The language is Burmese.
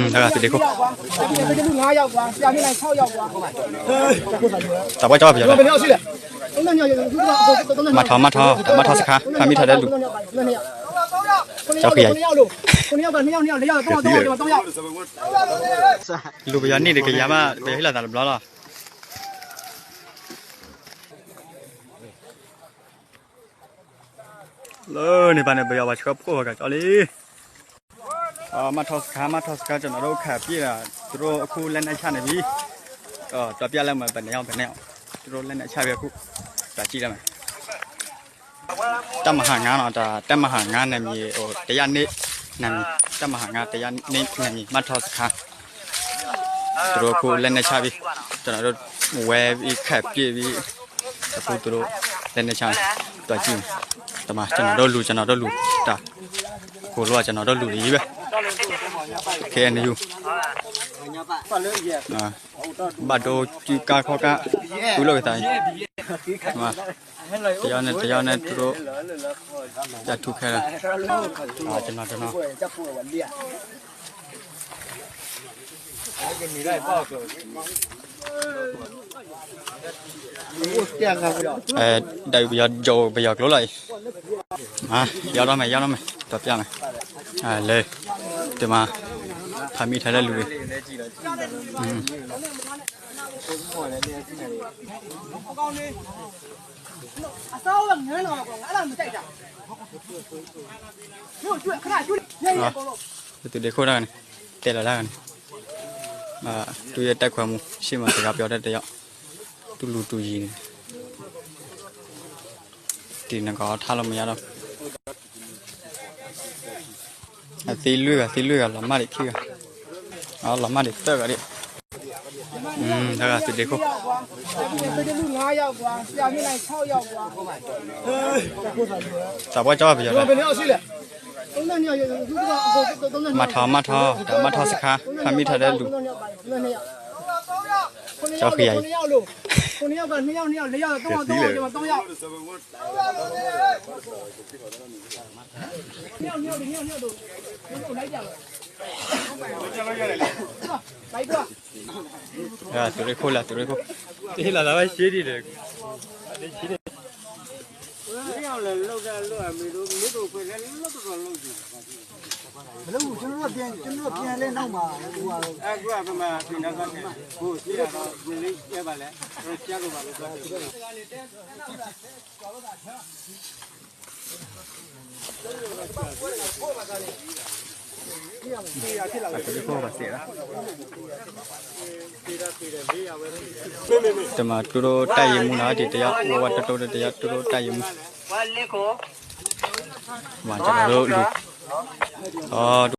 มဒါကဒီကိုတကယ်လို့9ယောက်ကွာဆရာမင်းလိုက်6ယောက်ကွာတပွဲကြောက်ပြရဘယ်နှစ်ယောက်ရှိလဲသုံးနှစ်ယောက်ခုကသုံးနှစ်မထောမထောမထောစခါခမီထားတဲ့လူကျောက်ခရိုင်9ယောက်လို့9ယောက်က2ယောက်2ယောက်4ယောက်3ယောက်3ယောက်3ယောက်လူပရနေတကရမဘယ်ဟလာတာဘလာလားလောနေပါနေဘယ်ရောက်ချောဖို့ကကြော်လေအာ မထောစခါမထောစခါကျွန်တော်တို့ခက်ပြတာသူတို့အခုလက်နဲ့ချနေပြီအော်တော့ပြလိုက်မှာဘယ်နှစ်ယောက်ဘယ်နှစ်ယောက်သူတို့လက်နဲ့ချပြအခုဒါကြည့်လိုက်မယ်တမဟာငါတော့ဒါတမဟာငါနာမည်ဟိုတရားနေနာမည်တမဟာငါတရားနေနာမည်မထောစခါသူတို့ကိုလက်နဲ့ချပြီးကျွန်တော်တို့ဝဲပြီးခတ်ပြည့်ပြီးအခုသူတို့လက်နဲ့ချတွားကြည့်တမကျွန်တော်တို့လူကျွန်တော်တို့လူတာကိုလိုကကျွန်တော်တို့လူကြီးပဲ ခဲနေယူအာဘတ်တော့ကြည့်ကာခေါကသူလိုတိုင်းမှာတရားနဲ့တရားနဲ့သူတို့ကြထုတ်ခဲတာအာကျွန်တော်ကျွန်တော်ပြန်ကားပြီးတော့အဲတိုင်ပြကြောပြကလို့လိုက်ဟာရောက်တော့မယ်ရောက်တော့မယ်တော့ပြမယ်အဲလေ ဒီမှာခမီထားတဲ့လူတွေอืมအစားကငန်းတော့ကွာအဲ့ဒါမကြိုက်တာမြို့ကျွတ်ခဏကျွတ်ညညကောလို့သူတွေခိုးတာကနေတဲလာလာကနေအာသူရဲ့တက်ခွဲမှုရှေ့မှာစကားပြောတဲ့တယောက်သူလူတူကြီးနေဒီငကောထားလို့မရတော့ အသေးလွေးကသေးလွေးကလမတွေခိကအော်လမတွေတက်ကြတယ်อืมဒါကသူတွေခိုးကွာတကယ်လို့9ယောက်ကွာဆရာမင်းလိုက်6ယောက်ကွာတပွဲကြောက်ပြရတာဘယ်နှစ်ယောက်ရှိလဲသုံးနှစ်ယောက်ခုကသုံးနှစ်မထောမထောဒါမထောစခါခမီထားတဲ့လူ ကျောက်ခရိုင်9ယောက်လို့9ယောက်က2ယောက်2ယောက်4ယောက်3ယောက်3ယောက်3ယောက်3ယောက်ညောင်ညောင်ညောင်ညောင်တို့ညောင်လိုက်ကြလို့လိုက်တော့အဲသူတွေခိုးလာသူတွေခိုးတေးလာလာပဲရှေးနေတယ်ဘလို့ကျွ န်တော်ပြန်ကျွန်တော်ပြန်လဲနောက်မှာဟိုဟာအခုကမှပြင်တော့ကနေဟိုစီးတော့ဝင်လေးပြပါလဲတော့ကြားလို့ပါလို့ပြောတယ်သူတွေခိုးပါစေလားတမသူတို့တိုက်ရင်မူနာဒီတရားဟိုဝတ်တော်တော်တရားသူတို့တိုက်ရင်မူဝါလေးကိုမှာကျွန်တော်တို့လူ အော်